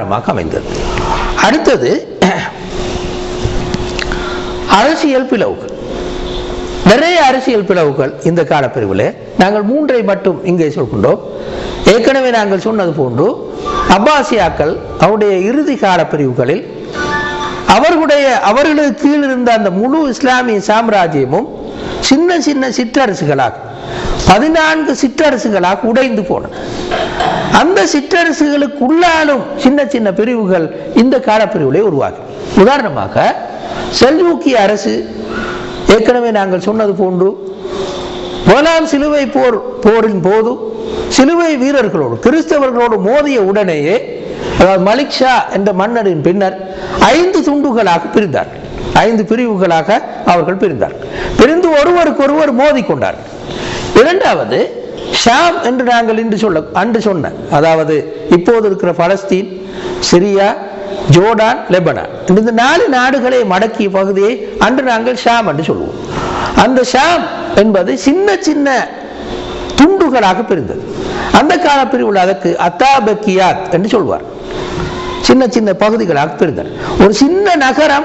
காரணமாக அமைந்தது அடுத்தது அரசியல் பிளவுகள். நிறைய அரசியல் பிளவுகள் இந்த காலப்பிரிவில். நாங்கள் மூன்றை மட்டும் இங்கே சொல்கின்றோம். ஏற்கனவே நாங்கள் சொன்னது போன்று அப்பாசியாக்கள் அவருடைய இறுதி கால பிரிவுகளில் அவர்களுடைய அவர்களுக்கு கீழ் இருந்த அந்த முழு இஸ்லாமிய சாம்ராஜ்யமும் சின்ன சின்ன சிற்றரசுகளாக பதினான்கு சிற்றரசுகளாக உடைந்து போன. அந்த சிற்றரசுகளுக்குள்ளாலும் சின்ன சின்ன பிரிவுகள் இந்த காலப்பிரிவுகளை உருவாகும். உதாரணமாக செல்யூக்கிய அரசு ஏற்கனவே நாங்கள் சொன்னது போன்று முதலாம் சிலுவை போர் போரின் போது சிலுவை வீரர்களோடு கிறிஸ்தவர்களோடு மோதிய உடனேயே அதாவது மலிக்ஷா என்ற மன்னரின் பின்னர் ஐந்து துண்டுகளாக பிரிந்தார்கள். ஐந்து பிரிவுகளாக அவர்கள் பிரிந்தார்கள். பிரிந்து ஒருவருக்கொருவர் மோதிக்கொண்டார்கள். இரண்டாவது ஷாம் என்று நாங்கள் இன்று சொல்ல அன்று சொன்ன அதாவது இப்போது இருக்கிற பலஸ்தீன் சிரியா ஜோர்டான் லெபனான். இந்த நாலு நாடுகளை மடக்கிய பகுதியை அன்று நாங்கள் ஷாம் என்று சொல்லுவோம். அந்த ஷாம் என்பது சின்ன சின்ன துண்டுகளாக பிரிந்தது. அந்த கால பிரிவில் அதற்கு அத்தாபக்கியாத் என்று சொல்வார். சின்ன சின்ன பகுதிகளாக பிரிந்தன ஒரு சின்ன நகரம்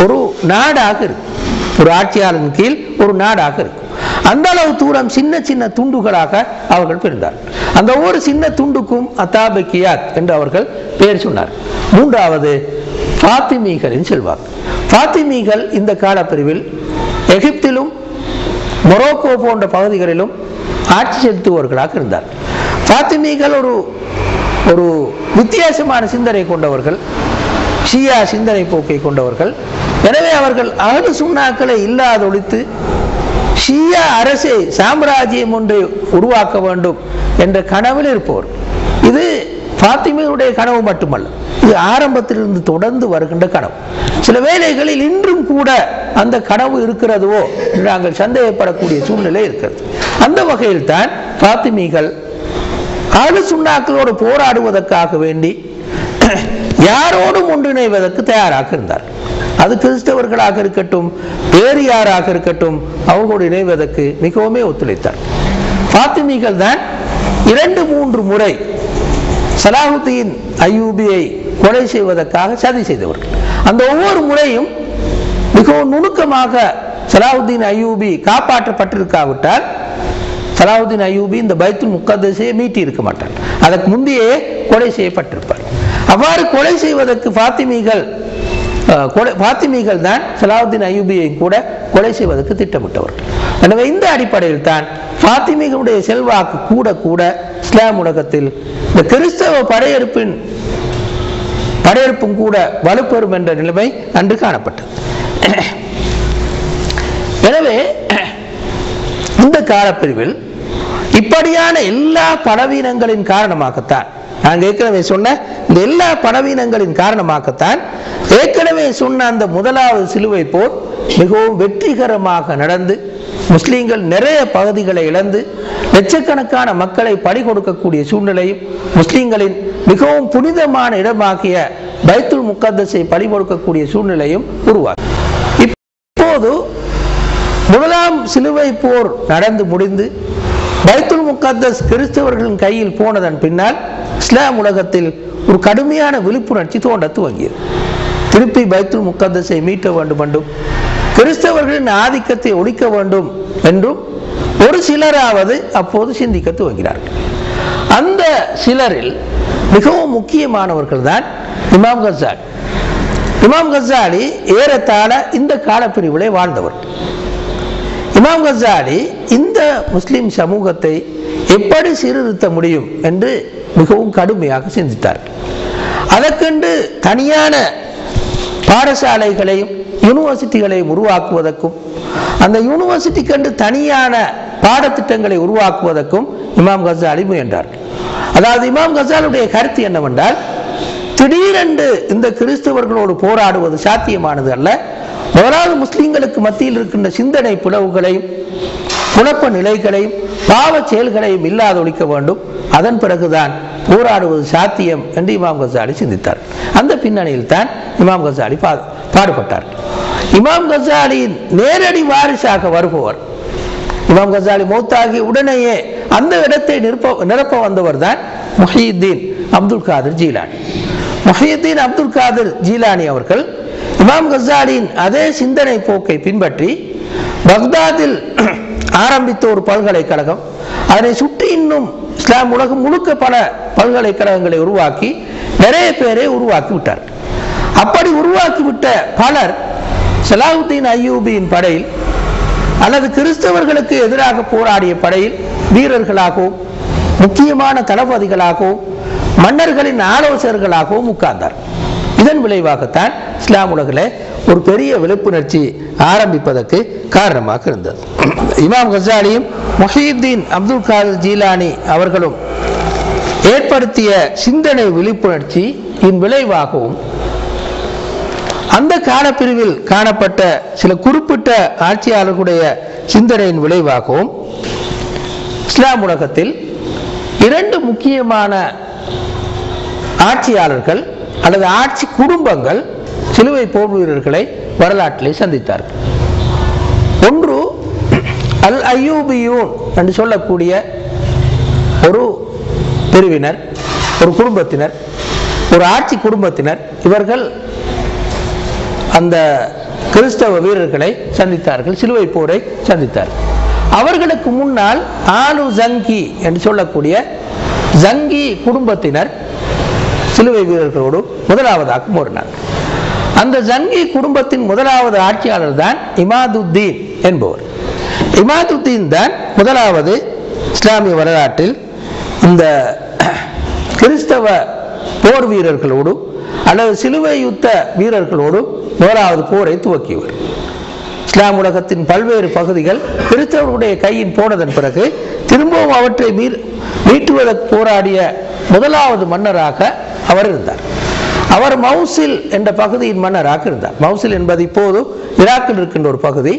ஒரு நாடாக இருக்கு. ஒரு ஆட்சியாளரின் கீழ் ஒரு நாடாக இருக்கு. அந்த அளவு தூரம் சின்ன சின்ன துண்டுகளாக அவர்கள் பிரிந்தார் அந்த ஒரு சின்ன துண்டுக்கும் அத்தாபக்கியாத் என்று அவர்கள் பெயர் சொன்னார். மூன்றாவது பாத்திமீகளின் செல்வாக்கு பாத்திமீகள் இந்த காலப்பிரிவில் எகிப்திலும் மொரோக்கோ போன்ற பகுதிகளிலும் ஆட்சி செலுத்துபவர்களாக இருந்தார். பாத்திமீகள் ஒரு ஒரு வித்தியாசமான சிந்தனை கொண்டவர்கள் ஷியா சிந்தனை போக்கை கொண்டவர்கள். எனவே அவர்கள் அகது சுண்ணாக்களை இல்லாதொழித்து ஷியா அரசை சாம்ராஜ்யம் ஒன்றை உருவாக்க வேண்டும் என்ற கனவில் இருப்பவர் இது பாத்திமையுடைய கனவு மட்டுமல்ல இது ஆரம்பத்திலிருந்து தொடர்ந்து வருகின்ற கனவு. சில வேளைகளில் இன்றும் கூட அந்த கனவு இருக்கிறதுவோ என்று நாங்கள் சந்தேகப்படக்கூடிய சூழ்நிலை இருக்கிறது. அந்த வகையில் தான் பாத்திமிகள் ஆடு சுண்ணாக்களோடு போராடுவதற்காக வேண்டி யாரோடும் ஒன்றிணைவதற்கு தயாராக இருந்தார் அது கிறிஸ்தவர்களாக இருக்கட்டும் வேறு யாராக இருக்கட்டும் அவங்களோடு இணைவதற்கு மிகவும் ஒத்துழைத்தார். பாத்திமிகள் தான் இரண்டு மூன்று முறை சலாஹுத்தீன் ஐயூபியை கொலை செய்வதற்காக சதி செய்தவர்கள். அந்த ஒவ்வொரு முறையும் மிகவும் நுணுக்கமாக சலாஹுத்தீன் ஐயூபி காப்பாற்றப்பட்டிருக்காவிட்டால் சலாஹுதீன் ஐயூபி இந்த பைத்துல் முக்கத்தஸையே மீட்டி இருக்க மாட்டார். அதற்கு முந்தையே கொலை செய்யப்பட்டிருப்பார். அவ்வாறு கொலை செய்வதற்கு பாத்திமிகள் கொலை பாத்திமிகள் தான் சலாவுதீன் அயூபியை கூட கொலை செய்வதற்கு திட்டமிட்டவர்கள் எனவே இந்த அடிப்படையில் தான் பாத்திமிகளுடைய செல்வாக்கு கூட கூட இஸ்லாம் உலகத்தில் இந்த கிறிஸ்தவ படையெடுப்பின் படையெடுப்பும் கூட வலுப்பெறும் என்ற நிலைமை அன்று காணப்பட்டது. எனவே இந்த காலப்பிரிவில் இப்படியான எல்லா பலவீனங்களின் காரணமாகத்தான் நான் ஏற்கனவே சொன்ன இந்த எல்லா பலவீனங்களின் காரணமாகத்தான் ஏற்கனவே சொன்ன அந்த முதலாவது சிலுவை போர் மிகவும் வெற்றிகரமாக நடந்து முஸ்லீம்கள் நிறைய பகுதிகளை இழந்து லட்சக்கணக்கான மக்களை பறி கொடுக்கக்கூடிய சூழ்நிலையும் முஸ்லீம்களின் மிகவும் புனிதமான இடமாகிய பைத்துல் முக்கத்தஸை பறி கொடுக்கக்கூடிய சூழ்நிலையும் உருவாகும் இப்போது முதலாம் சிலுவை போர் நடந்து முடிந்து பைத்துல் முக்கத்தஸ் கிறிஸ்தவர்களின் கையில் போனதன் பின்னால் இஸ்லாம் உலகத்தில் ஒரு கடுமையான விழிப்புணர்ச்சி தோன்ற துவங்கியது திருப்பி பைத்துல் முக்கந்தசை மீட்ட வேண்டும் என்றும் கிறிஸ்தவர்களின் ஆதிக்கத்தை ஒழிக்க வேண்டும் என்றும் ஒரு சிலராவது அப்போது சிந்திக்க துவங்கினார்கள் அந்த சிலரில் மிகவும் முக்கியமானவர்கள் தான் இமாம் கசாலி இமாம் கசாலி ஏறத்தாழ இந்த காலப்பிரிவிலே வாழ்ந்தவர். இமாம் கசாலி இந்த முஸ்லிம் சமூகத்தை எப்படி சீர்திருத்த முடியும் என்று மிகவும் கடுமையாக சிந்தித்தார் அதற்கென்று தனியான பாடசாலைகளையும் யூனிவர்சிட்டிகளையும் உருவாக்குவதற்கும் அந்த யூனிவர்சிட்டிக்கென்று தனியான பாடத்திட்டங்களை உருவாக்குவதற்கும் இமாம் கசாலி முயன்றார் அதாவது இமாம் கசாலுடைய கருத்து என்னவென்றால் திடீரென்று இந்த கிறிஸ்தவர்களோடு போராடுவது சாத்தியமானது அல்ல. முதலாவது முஸ்லீம்களுக்கு மத்தியில் இருக்கின்ற சிந்தனை பிளவுகளையும் குழப்ப நிலைகளையும் பாவ செயல்களையும் இல்லாத ஒழிக்க வேண்டும். அதன் பிறகுதான் போராடுவது சாத்தியம் என்று இமாம் கசாலி சிந்தித்தார். அந்த பின்னணியில் தான் இமாம் கசாலி பா பாடுபட்டார். இமாம் கசாலியின் நேரடி வாரிசாக வருபவர் இமாம் கசாலி மௌத்தாகி உடனேயே அந்த இடத்தை நிரப்ப நிரப்ப வந்தவர் தான் முஹியுத்தீன் அப்துல் காதிர் ஜீலானி. முஹியுத்தீன் அப்துல் காதிர் ஜீலானி அவர்கள் இமாம் கசாலியின் அதே சிந்தனை போக்கை பின்பற்றி பக்தாதில் ஆரம்பித்த ஒரு பல்கலைக்கழகம். அதனை சுற்றி இன்னும் இஸ்லாம் உலகம் முழுக்க பல பல்கலைக்கழகங்களை உருவாக்கி நிறைய பேரை உருவாக்கி விட்டார். அப்படி உருவாக்கிவிட்ட பலர் சலாவுத்தீன் அய்யூபியின் படையில் அல்லது கிறிஸ்தவர்களுக்கு எதிராக போராடிய படையில் வீரர்களாகவும் முக்கியமான தளபதிகளாகவும் மன்னர்களின் ஆலோசகர்களாகவும் உட்கார்ந்தார். இதன் விளைவாகத்தான் இஸ்லாம் உலகில் ஒரு பெரிய விழிப்புணர்ச்சி ஆரம்பிப்பதற்கு காரணமாக இருந்தது. இமாம் கசாலியும் மொஹீத்தீன் அப்துல் காதர் ஜீலானி அவர்களும் ஏற்படுத்திய சிந்தனை விழிப்புணர்ச்சி இன் விளைவாகவும் அந்த காலப்பிரிவில் காணப்பட்ட சில குறிப்பிட்ட ஆட்சியாளர்களுடைய சிந்தனையின் விளைவாகவும் இஸ்லாம் உலகத்தில் இரண்டு முக்கியமான ஆட்சியாளர்கள் அல்லது ஆட்சி குடும்பங்கள் சிலுவை போர் வீரர்களை வரலாற்றிலே சந்தித்தார்கள் ஒன்று அல் ஐயூபியூன் என்று சொல்லக்கூடிய ஒரு பிரிவினர் ஒரு குடும்பத்தினர் ஒரு ஆட்சி குடும்பத்தினர் இவர்கள் அந்த கிறிஸ்தவ வீரர்களை சந்தித்தார்கள் சிலுவை போரை சந்தித்தார்கள் அவர்களுக்கு முன்னால் ஆலு ஜங்கி என்று சொல்லக்கூடிய ஜங்கி குடும்பத்தினர் சிலுவை வீரர்களோடு முதலாவதாக மோறினார்கள் அந்த ஜங்கி குடும்பத்தின் முதலாவது ஆட்சியாளர் தான் இமாதுத்தீன் என்பவர். இமாதுத்தீன் தான் முதலாவது இஸ்லாமிய வரலாற்றில் இந்த கிறிஸ்தவ போர் வீரர்களோடும் அல்லது சிலுவை யுத்த வீரர்களோடும் முதலாவது போரை துவக்கியவர். இஸ்லாம் உலகத்தின் பல்வேறு பகுதிகள் கிறிஸ்தவருடைய கையின் போனதன் பிறகு திரும்பவும் அவற்றை மீர் மீட்டுவதற்கு போராடிய முதலாவது மன்னராக அவர் இருந்தார். அவர் மவுசில் என்ற பகுதியின் மன்னராக இருந்தார். மவுசில் என்பது இப்போது ஈராக்கில் இருக்கின்ற ஒரு பகுதி.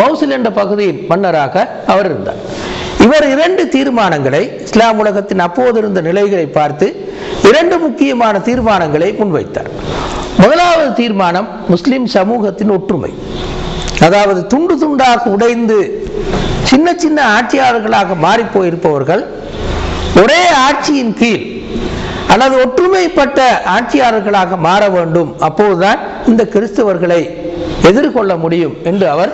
மவுசில் என்ற பகுதியின் மன்னராக அவர் இருந்தார். இவர் இரண்டு தீர்மானங்களை இஸ்லாம் உலகத்தின் அப்போது இருந்த நிலைகளை பார்த்து இரண்டு முக்கியமான தீர்மானங்களை முன்வைத்தார். முதலாவது தீர்மானம் முஸ்லிம் சமூகத்தின் ஒற்றுமை. அதாவது துண்டு துண்டாக உடைந்து சின்ன சின்ன ஆட்சியாளர்களாக மாறிப்போயிருப்பவர்கள் ஒரே ஆட்சியின் கீழ் அல்லது ஒற்றுமைப்பட்ட ஆட்சியாளர்களாக மாற வேண்டும். அப்போதுதான் இந்த கிறிஸ்தவர்களை எதிர்கொள்ள முடியும் என்று அவர்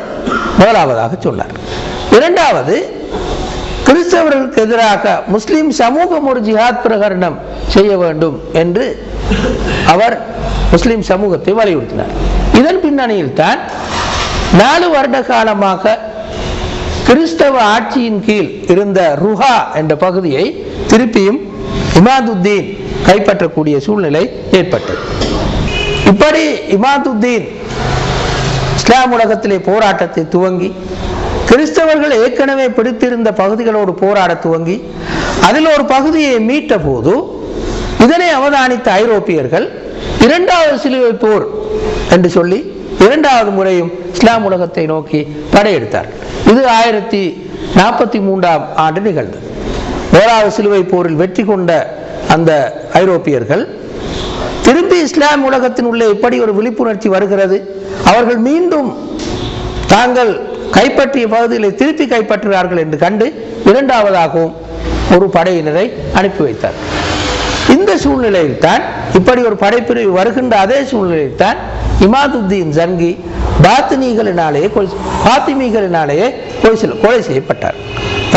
முதலாவதாக சொன்னார். இரண்டாவது கிறிஸ்தவர்களுக்கு எதிராக முஸ்லிம் சமூகம் ஒரு ஜிஹாத் பிரகடனம் செய்ய வேண்டும் என்று அவர் முஸ்லிம் சமூகத்தை வலியுறுத்தினார். இதன் பின்னணியில் தான் நாலு வருட காலமாக கிறிஸ்தவ ஆட்சியின் கீழ் இருந்த ருஹா என்ற பகுதியை திருப்பியும் இமாதுத்தீன் கைப்பற்றக்கூடிய சூழ்நிலை ஏற்பட்டது. இப்படி இமாதுத்தீன் இஸ்லாம் உலகத்திலே போராட்டத்தை துவங்கி கிறிஸ்தவர்கள் ஏற்கனவே பிடித்திருந்த பகுதிகளோடு போராட துவங்கி அதில் ஒரு பகுதியை மீட்ட போது இதனை அவதானித்த ஐரோப்பியர்கள் இரண்டாவது சிலுவை போர் என்று சொல்லி இரண்டாவது முறையும் இஸ்லாம் உலகத்தை நோக்கி படையெடுத்தார் இது ஆயிரத்தி நாற்பத்தி மூன்றாம் ஆண்டு நிகழ்ந்தது. ஓராவது சிலுவை போரில் வெற்றி கொண்ட அந்த ஐரோப்பியர்கள் திரும்பி இஸ்லாம் உலகத்தின் உள்ளே இப்படி ஒரு விழிப்புணர்ச்சி வருகிறது. அவர்கள் மீண்டும் தாங்கள் கைப்பற்றிய பகுதிகளை திருப்பி கைப்பற்றுகிறார்கள் என்று கண்டு இரண்டாவதாகவும் ஒரு படையினரை அனுப்பி வைத்தார். இந்த சூழ்நிலையில் தான் இப்படி ஒரு படைப்பிரிவு வருகின்ற அதே சூழ்நிலையில் தான் இமாதுத்தீன் ஜங்கி பாத்தினிகளினாலேயே பாத்திமிகளினாலேயே கொலை கொலை செய்யப்பட்டார்.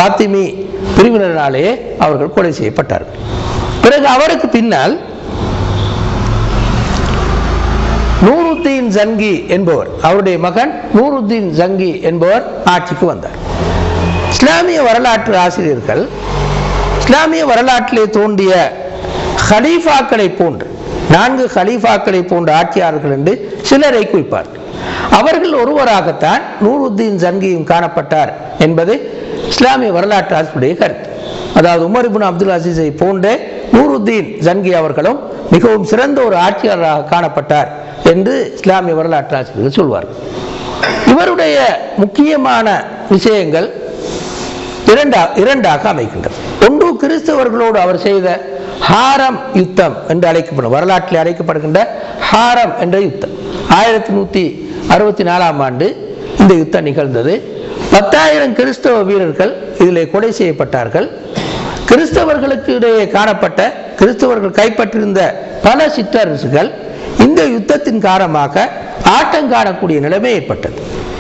பாத்திமி பிரிவினரினாலேயே அவர்கள் கொலை செய்யப்பட்டார்கள். பிறகு அவருக்கு பின்னால் நூருத்தீன் ஜங்கி என்பவர் அவருடைய மகன் நூருத்தீன் ஜங்கி என்பவர் ஆட்சிக்கு வந்தார். இஸ்லாமிய வரலாற்று ஆசிரியர்கள் இஸ்லாமிய வரலாற்றிலே தோன்றிய ஹலீஃபாக்களை போன்று நான்கு ஹலீஃபாக்களை போன்ற ஆட்சியாளர்கள் என்று சிலரை குறிப்பார்கள். அவர்கள் ஒருவராகத்தான் நூருத்தீன் ஜங்கியும் காணப்பட்டார் என்பது இஸ்லாமிய வரலாற்று ஆசிரியருடைய கருத்து. அதாவது உமர் இபின் அப்துல் அசீஸை போன்றே நூருத்தீன் ஜன்கி அவர்களும் மிகவும் சிறந்த ஒரு ஆட்சியாளராக காணப்பட்டார் என்று இஸ்லாமிய வரலாற்று ஆசிரியர்கள் சொல்வார்கள். இவருடைய முக்கியமான விஷயங்கள் இரண்டா இரண்டாக அமைக்கின்றது. ஒன்று கிறிஸ்தவர்களோடு அவர் செய்த ஹாரம் யுத்தம் என்று அழைக்கப்படும் வரலாற்றில் அழைக்கப்படுகின்ற ஹாரம் என்ற யுத்தம். ஆயிரத்தி நூற்றி அறுபத்தி நாலாம் ஆண்டு இந்த யுத்தம் நிகழ்ந்தது. பத்தாயிரம் கிறிஸ்தவ வீரர்கள் இதில் கொலை செய்யப்பட்டார்கள். கிறிஸ்தவர்களுக்கு இடையே காணப்பட்ட கிறிஸ்தவர்கள் கைப்பற்றிருந்த பல சிற்றரசுகள் இந்த யுத்தத்தின் காரணமாக ஆட்டம் காணக்கூடிய நிலைமை ஏற்பட்டது.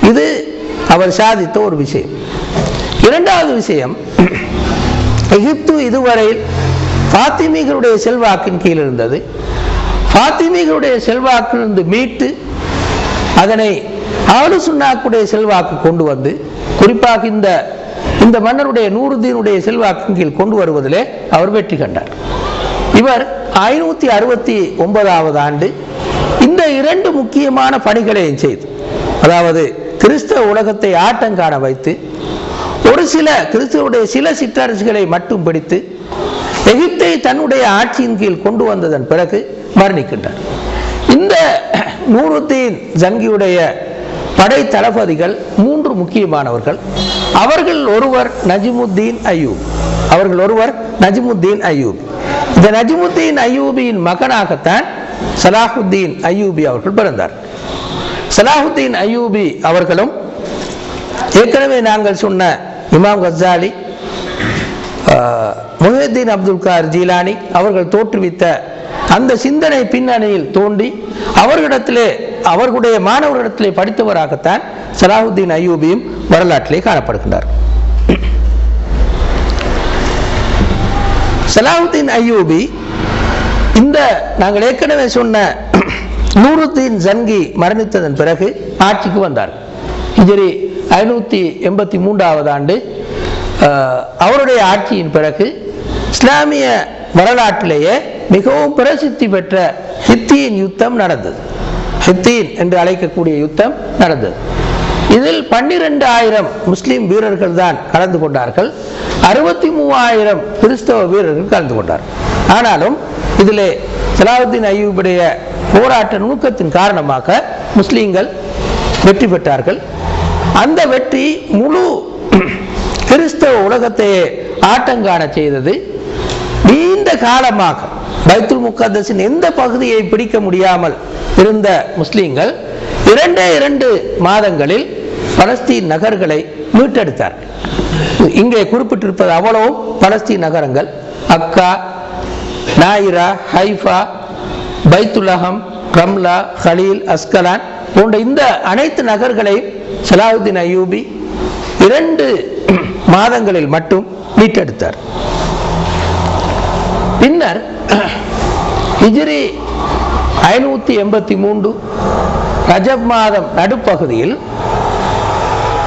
இது அவர் சாதித்த ஒரு விஷயம். இரண்டாவது விஷயம் எகிப்து இதுவரையில் பாத்திமிகளுடைய செல்வாக்கின் கீழ் இருந்தது. பாத்திமிகளுடைய செல்வாக்கிலிருந்து மீட்டு அதனை ஆளு சுன்னாக்குடைய செல்வாக்கு கொண்டு வந்து குறிப்பாக இந்த இந்த மன்னருடைய நூறுதீனுடைய செல்வாக்கின் கீழ் கொண்டு வருவதிலே அவர் வெற்றி கண்டார். இவர் ஐநூத்தி அறுபத்தி ஒன்பதாவது ஆண்டு இந்த இரண்டு முக்கியமான பணிகளையும் செய்து அதாவது கிறிஸ்தவ உலகத்தை ஆட்டம் காண வைத்து ஒரு சில கிறிஸ்தவருடைய சில சிற்றரசுகளை மட்டும் பிடித்து எகிப்தை தன்னுடைய ஆட்சியின் கீழ் கொண்டு வந்ததன் பிறகு மரணிக்கின்றார். இந்த நூறுத்தீன் ஜங்கியுடைய படை தளபதிகள் மூன்று முக்கியமானவர்கள். அவர்கள் ஒருவர் நஜிமுத்தீன் அய்யூப். அவர்கள் ஒருவர் நஜிமுத்தீன் அயூப் இந்த நஜிமுத்தீன் அயூபியின் மகனாகத்தான் சலாஹுத்தீன் அய்யூபி அவர்கள் பிறந்தார். சலாஹுத்தீன் அய்யூபி அவர்களும் ஏற்கனவே நாங்கள் சொன்ன இமாம் Ghazali Muhiyuddin Abdul Qadir Jilani அவர்கள் தோற்றுவித்த அந்த சிந்தனை பின்னணியில் தோண்டி அவர்களிடத்திலே அவர்களுடைய மாணவர்களிடத்திலே படித்தவராகத்தான் சலாஹுத்தீன் அய்யூபியும் வரலாற்றிலே காணப்படுகின்றார். சலாஹுத்தீன் அய்யூபி இந்த நாங்கள் ஏற்கனவே சொன்ன நூருத்தீன் ஜன்கி மரணித்ததன் பிறகு ஆட்சிக்கு வந்தார். ஹிஜரி ஐநூத்தி எண்பத்தி மூன்றாவது ஆண்டு அவருடைய ஆட்சியின் பிறகு இஸ்லாமிய வரலாற்றிலேயே மிகவும் பிரசித்தி பெற்ற ஹித்தியின் யுத்தம் நடந்தது. ஹித்தீன் என்று அழைக்கக்கூடிய யுத்தம் நடந்தது. இதில் பன்னிரண்டு ஆயிரம் முஸ்லீம் வீரர்கள் தான் கலந்து கொண்டார்கள். அறுபத்தி மூவாயிரம் கிறிஸ்தவ வீரர்கள் கலந்து கொண்டார்கள். ஆனாலும் இதிலே சலாவுத்தீன் ஐயூபுடைய போராட்ட நுணுக்கத்தின் காரணமாக முஸ்லீம்கள் வெற்றி பெற்றார்கள். அந்த வெற்றி முழு கிறிஸ்தவ உலகத்தையே ஆட்டங்காண செய்தது. நீண்ட காலமாக பைத்துல் முக்கத்தஸின் எந்த பகுதியை பிடிக்க முடியாமல் இருந்த முஸ்லீம்கள் இரண்டே இரண்டு மாதங்களில் பலஸ்தீன் நகர்களை மீட்டெடுத்தார்கள் இங்கே குறிப்பிட்டிருப்பது அவ்வளவும் பலஸ்தீன் நகரங்கள். அக்கா நாயிரா ஹைஃபா பைத்துலகம் ரம்லா ஹலீல் அஸ்கலான் போன்ற இந்த அனைத்து நகர்களையும் சலாஹுதீன் அயூபி இரண்டு மாதங்களில் மட்டும் மீட்டெடுத்தார். பின்னர் ஹிஜிரி ஐநூத்தி எண்பத்தி மூன்று ரஜப் மாதம் நடுப்பகுதியில்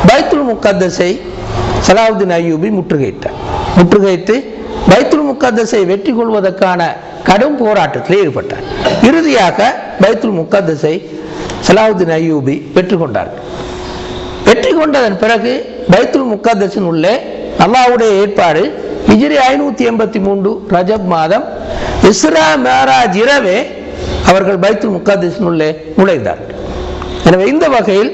பைத்துல் முக்கத்தஸை சலாவுதீன் அய்யூபி முற்றுகையிட்டார். முற்றுகையிட்டு பைத்துல் முக்கத்தஸை வெற்றி கொள்வதற்கான கடும் போராட்டத்தில் ஈடுபட்டார். இறுதியாக பைத்துல் முக்கத்தஸை சலாவுதீன் அய்யூபி வெற்றி கொண்டார். வெற்றி கொண்டதன் பிறகு பைத்துல் முக்கத்தஸின் உள்ளே அல்லாவுடைய ஏற்பாடு ஹிஜிரி ஐநூத்தி எண்பத்தி மூன்று ரஜப் மாதம் இஸ்ரா மேராஜ் இரவே அவர்கள் பைத்துல் முக்கத்தஸின் உள்ளே நுழைந்தார்கள் எனவே இந்த வகையில்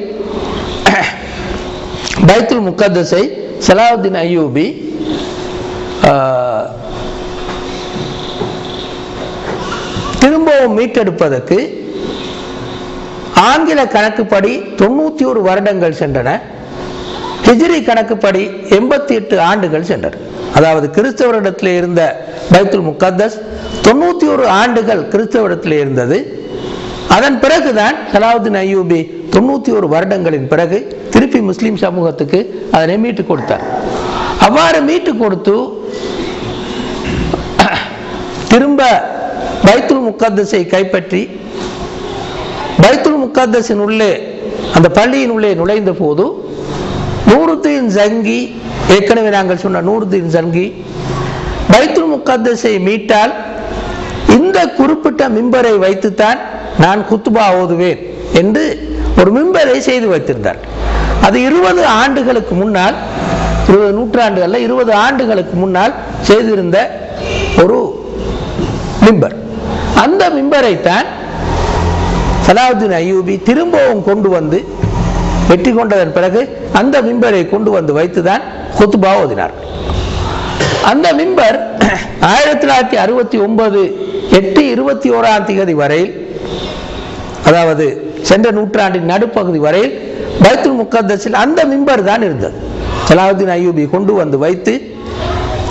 பைத்துல் முக்கத்தஸை சலாவுத்தீன் ஐயூபி திரும்பவும் மீட்டெடுப்பதற்கு ஆங்கில கணக்குப்படி தொண்ணூத்தி ஒரு வருடங்கள் சென்றன. ஹிஜ்ரி கணக்குப்படி எண்பத்தி எட்டு ஆண்டுகள் சென்றன. அதாவது கிறிஸ்தவரிடத்தில் இருந்த பைத்துல் முக்கத்தஸ் தொண்ணூத்தி ஒரு ஆண்டுகள் கிறிஸ்தவரிடத்தில் இருந்தது. அதன் பிறகுதான் சலாவுதீன் ஐயூபி தொண்ணூத்தி ஒரு வருடங்களின் பிறகு திருப்பி முஸ்லீம் சமூகத்துக்கு அதனை மீட்டு கொடுத்தார். அவ்வாறு மீட்டு கொடுத்து திரும்ப பைத்துல் முக்கத்தஸை கைப்பற்றி பைத்துல் முக்கத்தஸின் உள்ளே அந்த பள்ளியின் உள்ளே நுழைந்த போது நூறுத்தின் ஜங்கி ஏற்கனவே நாங்கள் சொன்ன நூறுதீன் சங்கி பைத்துல் முக்கத்தஸை மீட்டால் இந்த குறிப்பிட்ட மிம்பரை வைத்துத்தான் நான் குத்துபா ஓதுவேன் என்று ஒரு மிம்பரை செய்து வைத்திருந்தார். அது இருபது ஆண்டுகளுக்கு முன்னால் இருபது நூற்றாண்டுகள்ல இருபது ஆண்டுகளுக்கு முன்னால் செய்திருந்த ஒரு மிம்பர். அந்த மிம்பரைத்தான் சலாவுதீன் ஐயூபி திரும்பவும் கொண்டு வந்து வெற்றி கொண்டதன் பிறகு அந்த மிம்பரை கொண்டு வந்து வைத்துதான் குத்துபா ஓதினார். அந்த மிம்பர் ஆயிரத்தி தொள்ளாயிரத்தி அறுபத்தி ஒன்பது எட்டு இருபத்தி ஓராம் திகதி வரையில் அதாவது சென்ற நூற்றாண்டின் நடுப்பகுதி வரையில் பைத்துல் முக்கத்தஸில் அந்த மிம்பர் தான் இருந்தது. சலாவுத்தீன் ஐயூபி கொண்டு வந்து வைத்து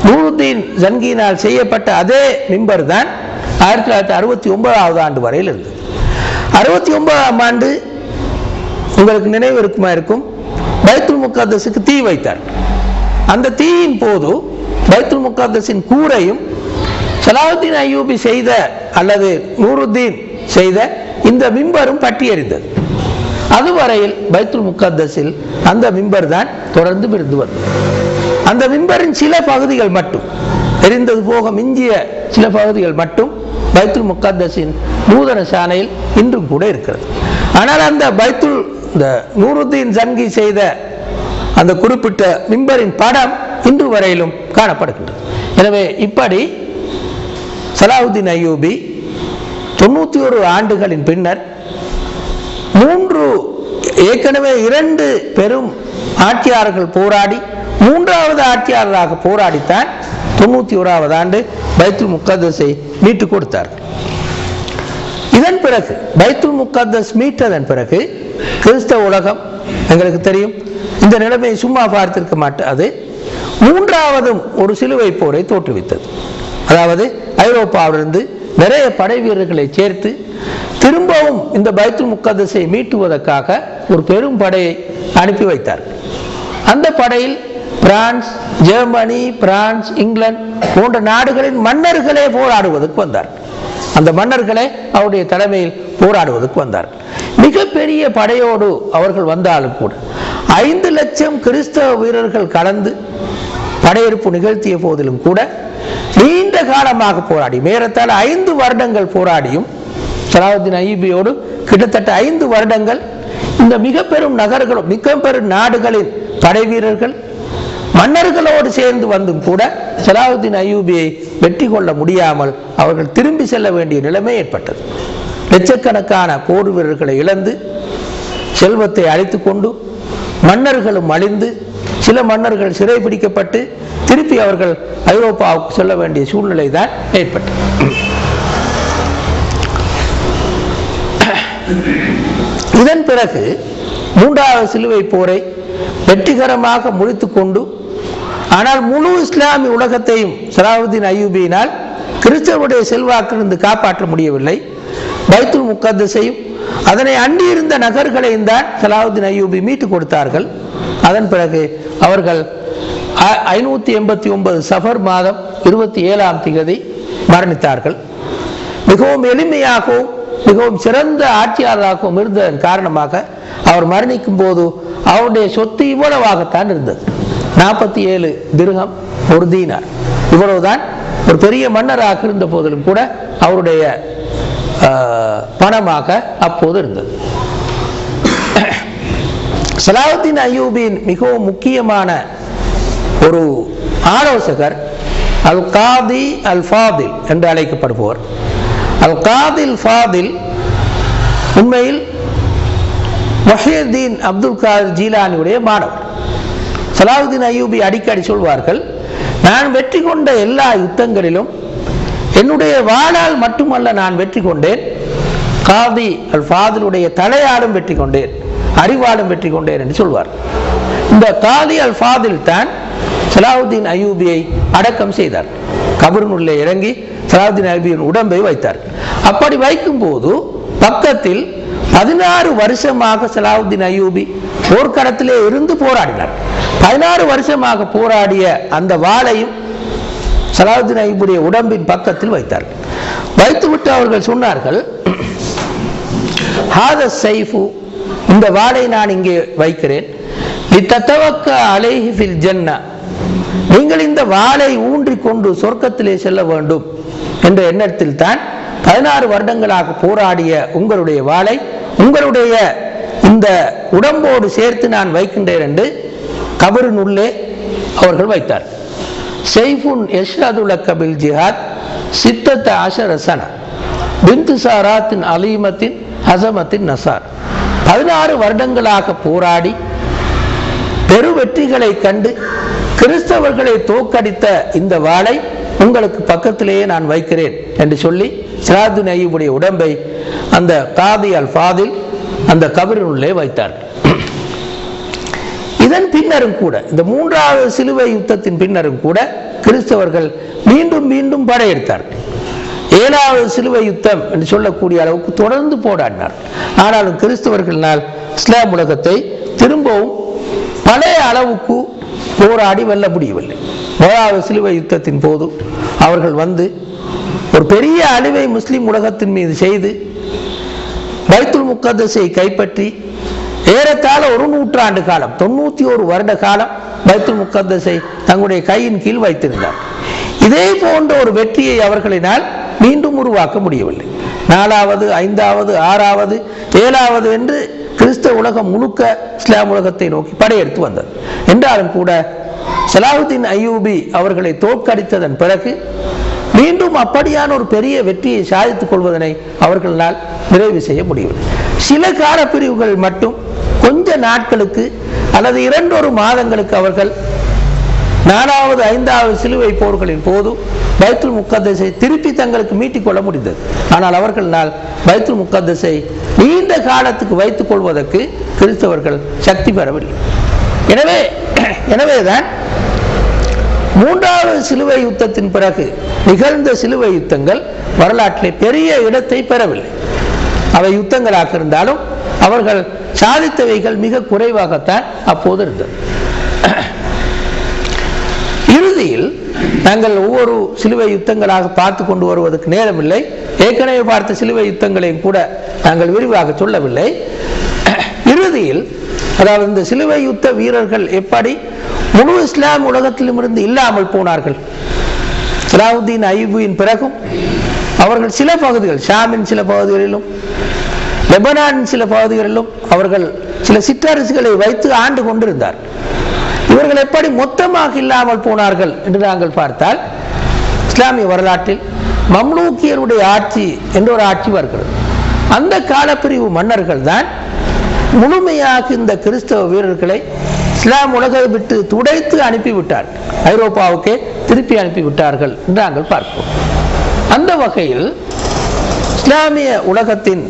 நூருத்தீன் ஜன்கியினால் செய்யப்பட்ட அதே மிம்பர் தான் ஆயிரத்தி தொள்ளாயிரத்தி அறுபத்தி ஒன்பதாவது ஆண்டு வரையில் இருந்தது. அறுபத்தி ஒன்பதாம் ஆண்டு உங்களுக்கு நினைவு இருக்குமா இருக்கும்? பைத்துல் முக்காத்தஸுக்கு தீ வைத்தார். அந்த தீயின் போது பைத்துல் முக்காத்தஸின் கூரையும் சலாவுத்தீன் அய்யூபி செய்த அல்லது நூருத்தீன் செய்த இந்த மிம்பரும் பற்றி எறிந்தது அதுவரையில் பைத்துல் முக்கத்தஸில் அந்த மிம்பர் தான் தொடர்ந்து விருந்து வந்தது. அந்த மிம்பரின் சில பகுதிகள் மட்டும் எரிந்தது போக மிஞ்சிய சில பகுதிகள் மட்டும் பைத்துல் முக்கத்தஸின் நூதன சாலையில் இன்றும் கூட இருக்கிறது. ஆனால் அந்த பைத்துல் இந்த நூருத்தீன் ஜங்கி செய்த அந்த குறிப்பிட்ட மிம்பரின் படம் இன்று வரையிலும் காணப்படுகின்றது. எனவே இப்படி சலாவுத்தீன் ஐயூபி தொண்ணூத்தி ஒரு ஆண்டுகளின் பின்னர் மூன்று ஏற்கனவே இரண்டு பெரும் ஆட்சியாளர்கள் போராடி மூன்றாவது ஆட்சியாளராக போராடித்தான் தொண்ணூத்தி ஓராவது ஆண்டு பைத்துல் முக்கதஸை மீட்டு கொடுத்தார் இதன் பிறகு பைத்துல் முக்கதஸ் மீட்டதன் பிறகு கிறிஸ்தவ உலகம் எங்களுக்கு தெரியும். இந்த நிலைமையை சும்மா பார்த்திருக்க மாட்டாது. மூன்றாவதும் ஒரு சிலுவை போரை தோற்றுவித்தது. அதாவது ஐரோப்பாவிலிருந்து நிறைய படை வீரர்களை சேர்த்து திரும்பவும் இந்த பைத்துல் முக்கத்தஸை மீட்டுவதற்காக ஒரு பெரும் படையை அனுப்பி வைத்தார். அந்த படையில் பிரான்ஸ் ஜெர்மனி பிரான்ஸ் இங்கிலாந்து போன்ற நாடுகளின் மன்னர்களே போராடுவதற்கு வந்தார். அந்த மன்னர்களே அவருடைய தலைமையில் போராடுவதற்கு வந்தார். மிகப்பெரிய படையோடு அவர்கள் வந்தாலும் கூட ஐந்து லட்சம் கிறிஸ்தவ வீரர்கள் கலந்து படையெடுப்பு நிகழ்த்திய போதிலும் கூட நீண்ட காலமாக போராடி மேரத்தால் ஐந்து வருடங்கள் போராடியும் சலாவுத்தீன் ஐபியோடு கிட்டத்தட்ட ஐந்து வருடங்கள் இந்த மிக பெரும் நகர்களும் மிக பெரும் நாடுகளின் படை வீரர்கள் மன்னர்களோடு சேர்ந்து வந்தும் கூட சலாவுத்தீன் ஐயூபியை வெற்றி கொள்ள முடியாமல் அவர்கள் திரும்பி செல்ல வேண்டிய நிலைமை ஏற்பட்டது. லட்சக்கணக்கான போர் வீரர்களை இழந்து செல்வத்தை அழித்துக் கொண்டு மன்னர்களும் அழிந்து சில மன்னர்கள் சிறை பிடிக்கப்பட்டு திருப்பி அவர்கள் ஐரோப்பாவுக்கு செல்ல வேண்டிய சூழ்நிலை தான் ஏற்பட்டது. இதன் பிறகு மூன்றாவது சிலுவை போரை வெற்றிகரமாக முடித்து கொண்டு ஆனால் முழு இஸ்லாமிய உலகத்தையும் சலாவுதீன் அய்யூபியினால் கிறிஸ்தவருடைய செல்வாக்கிலிருந்து காப்பாற்ற முடியவில்லை. பைத்துல் முக்கத்தஸையும் அதனை அண்டியிருந்த நகர்களையும் தான் சலாவுதீன் ஐயூபி மீட்டு கொடுத்தார்கள். அதன் பிறகு அவர்கள் ஐநூத்தி எண்பத்தி ஒன்பது சஃபர் மாதம் இருபத்தி ஏழாம் திகதி மரணித்தார்கள். மிகவும் எளிமையாகவும் மிகவும் சிறந்த ஆட்சியாளராகவும் இருந்ததன் காரணமாக அவர் மரணிக்கும் போது அவருடைய சொத்து இவ்வளவாகத்தான் இருந்தது. நாற்பத்தி ஏழு திருகம் ஒரு தீனார். இவ்வளவுதான் ஒரு பெரிய மன்னராக இருந்த போதிலும் கூட அவருடைய பணமாக அப்போது இருந்தது. சலாவுத்தீன் அயூபின் மிகவும் முக்கியமான ஒரு ஆலோசகர் அல் காதி அல் ஃபாதில் என்று அழைக்கப்படுபவர். அல் காதில் ஃபாதில் உண்மையில் மொஹியுத்தீன் அப்துல் காதர் ஜீலானியுடைய மாணவர். சலாவுதீன் அயூபி அடிக்கடி சொல்வார்கள் நான் வெற்றி கொண்ட எல்லா யுத்தங்களிலும் என்னுடைய வாழால் மட்டுமல்ல நான் வெற்றி கொண்டேன். காதி அல் ஃபாதிலுடைய தலையாலும் வெற்றி கொண்டேன். அறிவாலும் வெற்றி கொண்டேன் என்று சொல்வார். இந்த காதி அல் ஃபாதில் தான் சலாவுதீன் அயூபியை அடக்கம் செய்தார். கபருனுள்ளே இறங்கி சலாவுதீன் அயூபியின் உடம்பை வைத்தார். அப்படி வைக்கும்போது பக்கத்தில் பதினாறு வருஷமாக சலாவுதீன் அயூபி போர்க்களத்திலே இருந்து போராடினார். பதினாறு வருஷமாக போராடிய அந்த வாளையும் சலாவுதீன் அய்யூபுடைய உடம்பின் பக்கத்தில் வைத்தார்கள் வைத்துவிட்டு அவர்கள் சொன்னார்கள் ஹாத சைஃபு இந்த வாளை நான் இங்கே வைக்கிறேன். இத்தத்தவக்க அலைஹி ஃபில் ஜன்னா நீங்கள் இந்த வாளை ஊன்றி கொண்டு சொர்க்கத்திலே செல்ல வேண்டும். என்ற எண்ணத்தில் தான் பதினாறு வருடங்களாக போராடிய உங்களுடைய வாளை உங்களுடைய இந்த உடம்போடு சேர்த்து நான் வைக்கின்றேன் என்று கபரின் உள்ளே அவர்கள் வைத்தார் செய்ஃபுன் யஷ்ரதுல கபில் ஜிஹாத் சித்தத்த அஷரசன பிந்து சாராத்தின் அலீமத்தின் ஹசமத்தின் நசார். பதினாறு வருடங்களாக போராடி பெரு வெற்றிகளை கண்டு கிறிஸ்தவர்களை தோக்கடித்த இந்த வாளை உங்களுக்கு பக்கத்திலேயே நான் வைக்கிறேன் என்று சொல்லி சிராது நயீபுடைய உடம்பை அந்த காதி அல் ஃபாதில் அந்த கபரினுள்ளே வைத்தார்கள். இதன் பின்னரும் கூட இந்த மூன்றாவது சிலுவை யுத்தத்தின் பின்னரும் கூட கிறிஸ்தவர்கள் மீண்டும் மீண்டும் படையெடுத்தார்கள் ஏழாவது சிலுவை யுத்தம் என்று சொல்லக்கூடிய அளவுக்கு தொடர்ந்து போராடினார். ஆனாலும் கிறிஸ்தவர்களால் இஸ்லாம் உலகத்தை திரும்பவும் பழைய அளவுக்கு போராடி வெல்ல முடியவில்லை. முதலாவது சிலுவை யுத்தத்தின் போது அவர்கள் வந்து ஒரு பெரிய அழிவை முஸ்லிம் உலகத்தின் மீது செய்து பைத்துல் முக்கதசை கைப்பற்றி ஏறத்தாழ ஒரு நூற்றாண்டு காலம் தொண்ணூத்தி ஒரு வருட காலம் பைத்துல் முக்கத்தஸை தங்களுடைய கையின் கீழ் வைத்திருந்தார். இதே போன்ற ஒரு வெற்றியை அவர்களினால் மீண்டும் உருவாக்க முடியவில்லை. நாலாவது ஐந்தாவது ஆறாவது ஏழாவது என்று கிறிஸ்தவ உலகம் முழுக்க இஸ்லாம் உலகத்தை நோக்கி படையெடுத்து வந்தது. என்றாலும் கூட சலாவுதீன் ஐயூபி அவர்களை தோற்கடித்ததன் பிறகு மீண்டும் அப்படியான ஒரு பெரிய வெற்றியை சாதித்துக் கொள்வதனை அவர்களால் நிறைவு செய்ய முடியும். சில காலப்பிரிவுகள் மட்டும் கொஞ்ச நாட்களுக்கு அல்லது இரண்டொரு மாதங்களுக்கு அவர்கள் நாலாவது ஐந்தாவது சிலுவை போர்களின் போது பைத்துல் முக்கத்தசை திருப்பி தங்களுக்கு மீட்டிக் கொள்ள முடிந்தது. ஆனால் அவர்களால் பைத்துல் முக்கத்தசை நீண்ட காலத்துக்கு வைத்துக் கொள்வதற்கு கிறிஸ்தவர்கள் சக்தி பெறவில்லை. எனவே எனவேதான் மூன்றாவது சிலுவை யுத்தத்தின் பிறகு நிகழ்ந்த சிலுவை யுத்தங்கள் வரலாற்றிலே பெரிய இடத்தை பெறவில்லை. அவை யுத்தங்களாக இருந்தாலும் அவர்கள் சாதித்தவைகள் மிக குறைவாகத்தான் அப்போது இருந்தது. இறுதியில் நாங்கள் ஒவ்வொரு சிலுவை யுத்தங்களாக பார்த்து கொண்டு வருவதற்கு நேரமில்லை. ஏற்கனவே பார்த்த சிலுவை யுத்தங்களையும் கூட நாங்கள் விரிவாக சொல்லவில்லை. இறுதியில் அதாவது இந்த சிலுவை யுத்த வீரர்கள் எப்படி முழு இஸ்லாம் உலகத்திலும் இருந்து இல்லாமல் போனார்கள். சலாவுதீன் ஐபுவின் பிறகும் அவர்கள் சில பகுதிகள் ஷாமின் சில பகுதிகளிலும் லெபனானின் சில பகுதிகளிலும் அவர்கள் சில சிற்றரசுகளை வைத்து ஆண்டு கொண்டிருந்தார். இவர்கள் எப்படி மொத்தமாக இல்லாமல் போனார்கள் என்று நாங்கள் பார்த்தால் இஸ்லாமிய வரலாற்றில் மம்லூக்கியருடைய ஆட்சி என்ற ஒரு ஆட்சி வருகிறது. அந்த காலப்பிரிவு மன்னர்கள் தான் முழுமையாக இந்த கிறிஸ்தவ வீரர்களை இஸ்லாம் உலகை விட்டு துடைத்து அனுப்பிவிட்டார். ஐரோப்பாவுக்கே திருப்பி அனுப்பிவிட்டார்கள் என்று நாங்கள் பார்ப்போம். அந்த வகையில் இஸ்லாமிய உலகத்தின்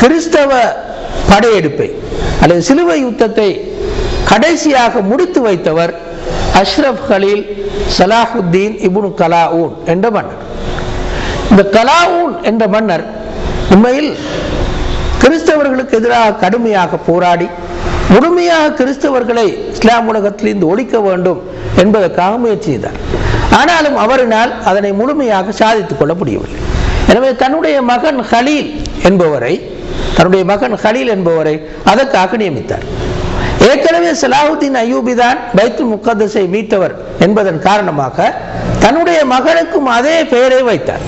கிறிஸ்தவ படையெடுப்பை அல்லது சிலுவை யுத்தத்தை கடைசியாக முடித்து வைத்தவர் அஷ்ரப் கலீல் சலாஹுத்தீன் இபுனு கலாஊன் என்ற மன்னர். இந்த கலாவூன் என்ற மன்னர் உண்மையில் கிறிஸ்தவர்களுக்கு எதிராக கடுமையாக போராடி முழுமையாக கிறிஸ்தவர்களை இஸ்லாம் உலகத்திலிருந்து ஒழிக்க வேண்டும் என்பதற்காக முயற்சி செய்தார். ஆனாலும் அவரினால் அதனை முழுமையாக சாதித்துக் கொள்ள முடியவில்லை. எனவே தன்னுடைய மகன் ஹலீல் என்பவரை தன்னுடைய மகன் ஹலீல் என்பவரை அதற்காக நியமித்தார். ஏற்கனவே சலாஹுதீன் அயூபி தான் பைத்துல் முக்கத்தஸை மீட்டவர் என்பதன் காரணமாக தன்னுடைய மகனுக்கும் அதே பெயரை வைத்தார்.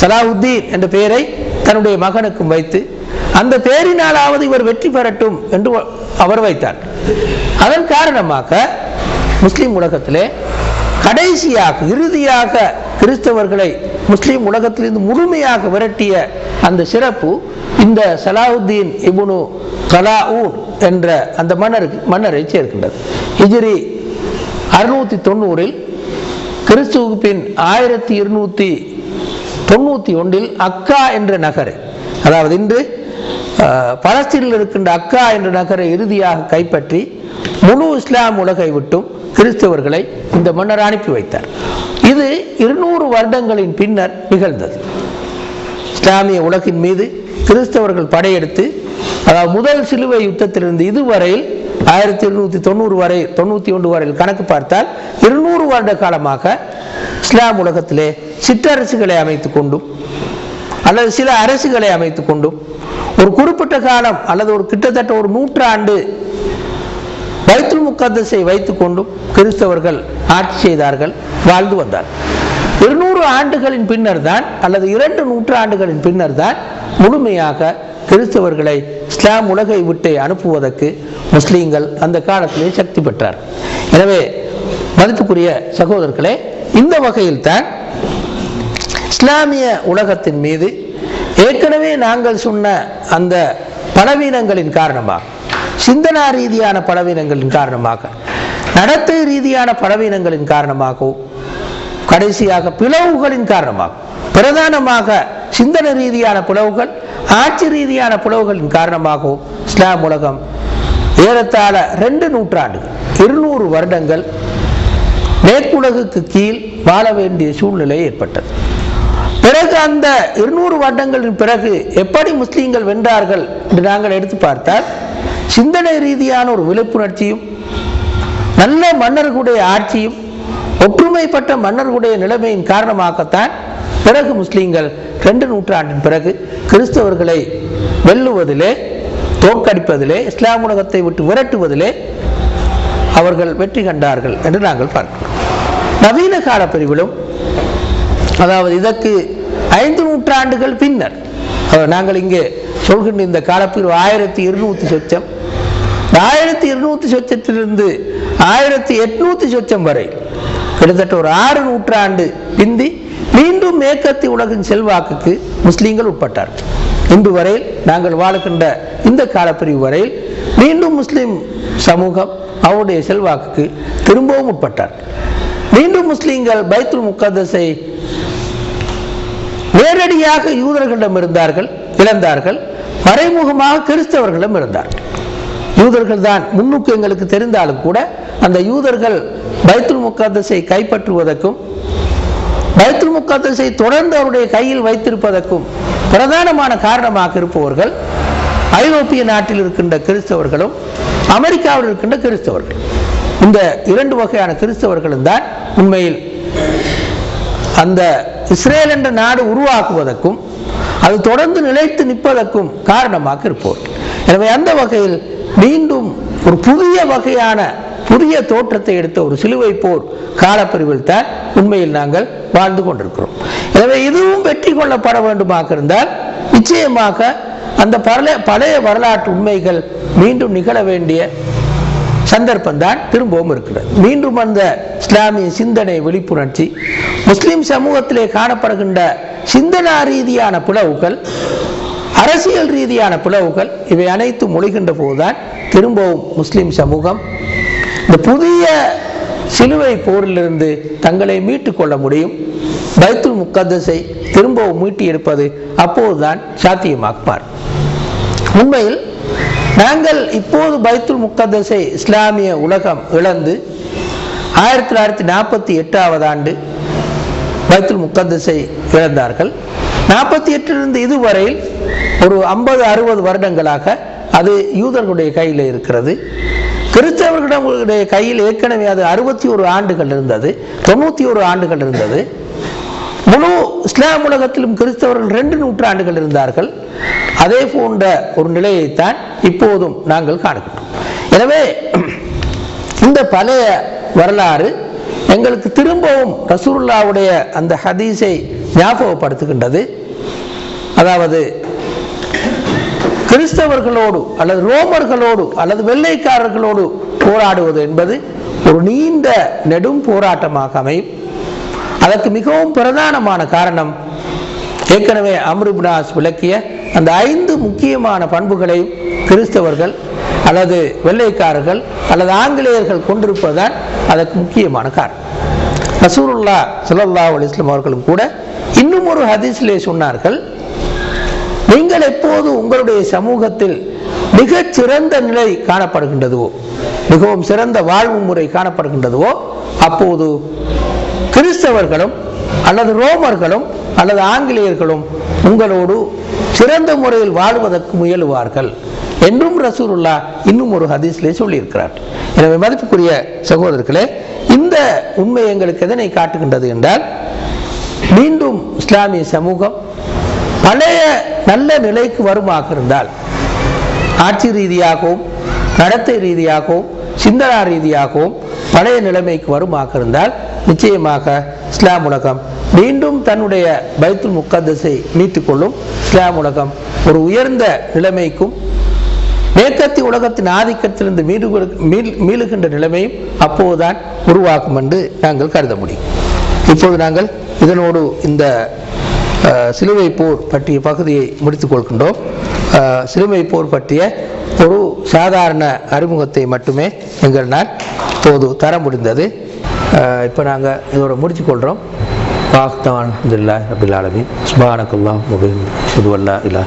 சலாஹுத்தீன் என்ற பெயரை தன்னுடைய மகனுக்கும் வைத்து அந்த தேரினாலாவது இவர் வெற்றி பெறட்டும் என்று அவர் வைத்தார். அதன் காரணமாக முஸ்லிம் உலகத்திலே கடைசியாக இறுதியாக கிறிஸ்தவர்களை முஸ்லிம் உலகத்திலிருந்து முழுமையாக விரட்டிய அந்த சிறப்பு இந்த சலாவுதீன் இபுனு கலாஊன் என்ற அந்த மன்னருக்கு மன்னரை சேர்க்கின்றது. ஹிஜிரி அறுநூத்தி தொண்ணூறில் கிறிஸ்துவுக்கு பின் ஆயிரத்தி இருநூத்தி தொண்ணூத்தி ஒன்றில் அக்கா என்ற நகர் அதாவது இன்று பலஸ்தீனில் இருக்கின்ற அக்கா என்ற நகரை இறுதியாக கைப்பற்றி முழு இஸ்லாம் உலகை விட்டும் கிறிஸ்தவர்களை இந்த மன்னர் அனுப்பி வைத்தார். இது இருநூறு வருடங்களின் பின்னர் நிகழ்ந்தது. இஸ்லாமிய உலகின் மீது கிறிஸ்தவர்கள் படையெடுத்து அதாவது முதல் சிலுவை யுத்தத்திலிருந்து இதுவரையில் ஆயிரத்தி இருநூத்தி தொண்ணூறு வரை தொண்ணூத்தி ஒன்று வரையில் கணக்கு பார்த்தால் இருநூறு வருட காலமாக இஸ்லாம் உலகத்திலே சிற்றரசுகளை அமைத்துக் கொண்டும் அல்லது சில அரசுகளை அமைத்து கொண்டும் ஒரு குறிப்பிட்ட காலம் அல்லது ஒரு கிட்டத்தட்ட ஒரு நூற்றாண்டு வைத்துல் முக்கத்தஸை வைத்துக் கொண்டும் கிறிஸ்தவர்கள் ஆட்சி செய்தார்கள் வாழ்ந்து வந்தார் இருநூறு ஆண்டுகளின் பின்னர் தான் அல்லது இரண்டு நூற்றாண்டுகளின் பின்னர் தான் முழுமையாக கிறிஸ்தவர்களை இஸ்லாம் உலகை விட்டு அனுப்புவதற்கு முஸ்லீம்கள் அந்த காலத்திலே சக்தி பெற்றார் எனவே மதிப்புக்குரிய சகோதரர்களே இந்த வகையில் தான் இஸ்லாமிய உலகத்தின் மீது ஏற்கனவே நாங்கள் சொன்ன அந்த பலவீனங்களின் காரணமாக சிந்தனா ரீதியான பலவீனங்களின் காரணமாக நடத்தை ரீதியான பலவீனங்களின் காரணமாகவும் கடைசியாக பிளவுகளின் காரணமாக பிரதானமாக சிந்தனை ரீதியான பிளவுகள் ஆட்சி ரீதியான பிளவுகளின் காரணமாகவும் இஸ்லாம் உலகம் ஏறத்தாழ ரெண்டு நூற்றாண்டுகள் இருநூறு வருடங்கள் மேற்குலகுக்கு கீழ் வாழ வேண்டிய சூழ்நிலை ஏற்பட்டது. பிறகு அந்த இருநூறு வருடங்களின் பிறகு எப்படி முஸ்லீம்கள் வென்றார்கள் என்று நாங்கள் எடுத்து பார்த்தால் சிந்தனை ரீதியான ஒரு விழிப்புணர்ச்சியும் நல்ல மன்னர்களுடைய ஆட்சியும் ஒற்றுமைப்பட்ட மன்னர்களுடைய நிலைமையின் காரணமாகத்தான் பிறகு முஸ்லீம்கள் ரெண்டு நூற்றாண்டின் பிறகு கிறிஸ்தவர்களை வெல்லுவதிலே தோற்கடிப்பதிலே இஸ்லாம் உலகத்தை விட்டு விரட்டுவதிலே அவர்கள் வெற்றி கண்டார்கள் என்று நாங்கள் பார்க்கிறோம். நவீன கால பிரிவிலும் அதாவது இதற்கு ஐந்து நூற்றாண்டுகள் பின்னர். நாங்கள் இங்கே சொல்கின்ற இந்த காலப்பிரிவு ஆயிரத்தி இருநூத்தி சொச்சம். ஆயிரத்தி இருநூத்தி சொச்சத்திலிருந்து ஆயிரத்தி எட்நூத்தி சொச்சம் வரை கிட்டத்தட்ட ஒரு ஆறு நூற்றாண்டு பிந்தி மீண்டும் மேற்கத்தி உலகின் செல்வாக்குக்கு முஸ்லீம்கள் உட்பட்டார்கள். இன்று வரையில் நாங்கள் வாழுகின்ற இந்த காலப்பிரிவு வரையில் மீண்டும் முஸ்லீம் சமூகம் அவருடைய செல்வாக்குக்கு திரும்பவும் உட்பட்டார். மீண்டும் முஸ்லீம்கள் பைத்துல் முக்கதசை நேரடியாக யூதர்களிடம் இருந்தார்கள் இழந்தார்கள் மறைமுகமாக கிறிஸ்தவர்களிடம் இருந்தார்கள். யூதர்கள் தான் முன்னுக்கு எங்களுக்கு தெரிந்தாலும் கூட அந்த யூதர்கள் பைத்துல் முக்கத்தஸை கைப்பற்றுவதற்கும் பைத்துல் முக்கத்தஸை தொடர்ந்து அவருடைய கையில் வைத்திருப்பதற்கும் பிரதானமான காரணமாக இருப்பவர்கள் ஐரோப்பிய நாட்டில் இருக்கின்ற கிறிஸ்தவர்களும் அமெரிக்காவில் இருக்கின்ற கிறிஸ்தவர்கள் இந்த இரண்டு வகையான கிறிஸ்தவர்களும் தான் உண்மையில் அந்த இஸ்ரேல் என்ற நாடு உருவாக்குவதற்கும் அது தொடர்ந்து நிலைத்து நிற்பதற்கும் காரணமாக இருப்போம். எனவே அந்த வகையில் மீண்டும் ஒரு புதிய வகையான புதிய தோற்றத்தை எடுத்த ஒரு சிலுவை போர் காலப்பிரிவில் தான் உண்மையில் நாங்கள் வாழ்ந்து கொண்டிருக்கிறோம். எனவே இதுவும் வெற்றி கொள்ளப்பட வேண்டுமாக இருந்தால் நிச்சயமாக அந்த பழைய பழைய வரலாற்று உண்மைகள் மீண்டும் நிகழ வேண்டிய சந்தர்ப்பம் தான் திரும்பவும் இருக்கிறது. மீண்டும் அந்த இஸ்லாமிய சிந்தனை விழிப்புணர்ச்சி முஸ்லிம் சமூகத்திலே காணப்படுகின்ற சிந்தனா ரீதியான பிளவுகள் அரசியல் ரீதியான பிளவுகள் இவை அனைத்தும் ஒழிகின்ற போதுதான் திரும்பவும் முஸ்லிம் சமூகம் இந்த புதிய சிலுவை போரிலிருந்து தங்களை மீட்டுக் கொள்ள முடியும். பைத்துல் முக்கத்தஸை திரும்பவும் மீட்டி எடுப்பது அப்போதுதான் சாத்தியமாக்குவார். உண்மையில் நாங்கள் இப்போது பைத்துல் முக்கத்தஸை இஸ்லாமிய உலகம் இழந்து ஆயிரத்தி தொள்ளாயிரத்தி நாற்பத்தி எட்டாவது ஆண்டு பைத்துல் முக்கத்தஸை இழந்தார்கள். நாற்பத்தி எட்டிலிருந்து இதுவரையில் ஒரு ஐம்பது அறுபது வருடங்களாக அது யூதர்களுடைய கையில் இருக்கிறது. கிறிஸ்தவர்களுடைய கையில் ஏற்கனவே அது அறுபத்தி ஒரு ஆண்டுகள் இருந்தது தொண்ணூற்றி ஒரு ஆண்டுகள் இருந்தது. முழு இஸ்லாம் உலகத்திலும் கிறிஸ்தவர்கள் ரெண்டு நூற்றாண்டுகள் இருந்தார்கள். அதே போன்ற ஒரு நிலையைத்தான் இப்போதும் நாங்கள் காணுகின்றோம் எனவே இந்த பழைய வரலாறு எங்களுக்கு திரும்பவும் ரசூலுல்லாவுடைய அந்த ஹதீஸை ஞாபகப்படுத்துகின்றது. அதாவது கிறிஸ்தவர்களோடு அல்லது ரோமர்களோடு அல்லது வெள்ளைக்காரர்களோடு போராடுவது என்பது ஒரு நீண்ட நெடும் போராட்டமாக அமையும். அதற்கு மிகவும் பிரதானமான காரணம் ஏற்கனவே அம்ருபினாஸ் விளக்கிய அந்த ஐந்து முக்கியமான பண்புகளை கிறிஸ்தவர்கள் அல்லது வெள்ளைக்காரர்கள் அல்லது ஆங்கிலேயர்கள் கொண்டிருப்பதுதான் அதற்கு முக்கியமான காரணம். ரசூருல்லா ஸல்லல்லாஹு அலிஸ்லாம் அவர்களும் கூட இன்னும் ஒரு ஹதீஸ்லே சொன்னார்கள் நீங்கள் எப்போது உங்களுடைய சமூகத்தில் மிகச் சிறந்த நிலை காணப்படுகின்றதுவோ மிகவும் சிறந்த வாழ்வு முறை காணப்படுகின்றதுவோ அப்போது கிறிஸ்தவர்களும் அல்லது ரோமர்களும் அல்லது ஆங்கிலேயர்களும் உங்களோடு சிறந்த முறையில் வாழ்வதற்கு முயலுவார்கள் என்றும் ரசூலுல்லா இன்னும் ஒரு ஹதீஸ்லே சொல்லியிருக்கிறார். எனவே மதிப்புக்குரிய சகோதரர்களே இந்த உண்மை எங்களுக்கு எதனை காட்டுகின்றது என்றால் மீண்டும் இஸ்லாமிய சமூகம் பழைய நல்ல நிலைக்கு வருமாக இருந்தால் ஆட்சி ரீதியாகவும் நடத்தை ரீதியாகவும் சிந்தனா ரீதியாகவும் பழைய நிலைமைக்கு வருமாக இருந்தால் நிச்சயமாக இஸ்லாம் உலகம் மீண்டும் தன்னுடைய பைத்துல் மீட்டுக் மீட்டுக்கொள்ளும் இஸ்லாம் உலகம். ஒரு உயர்ந்த நிலைமைக்கும் மேற்கத்திய உலகத்தின் ஆதிக்கத்திலிருந்து மீடு மீள் மீளுகின்ற நிலைமையும் அப்போதுதான் உருவாகும் என்று நாங்கள் கருத முடியும். இப்போது நாங்கள் இதனோடு இந்த சிலுவை போர் பற்றிய பகுதியை முடித்துக் கொள்கின்றோம். சிலுவை போர் பற்றிய ஒரு சாதாரண அறிமுகத்தை மட்டுமே எங்களால் இப்போது தர முடிந்தது. இப்போ நாங்கள் இதோட முடிச்சு கொள்கிறோம் பாக்தான் அல்ஹம்துலில்லாஹி ரபில் ஆலமீன். சுப்ஹானக்கல்லாஹு வ சுதுவல்லா அஷ்ஹது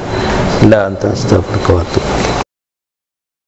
இல்லா அன்த அஸ்தக்ஃபிருக்க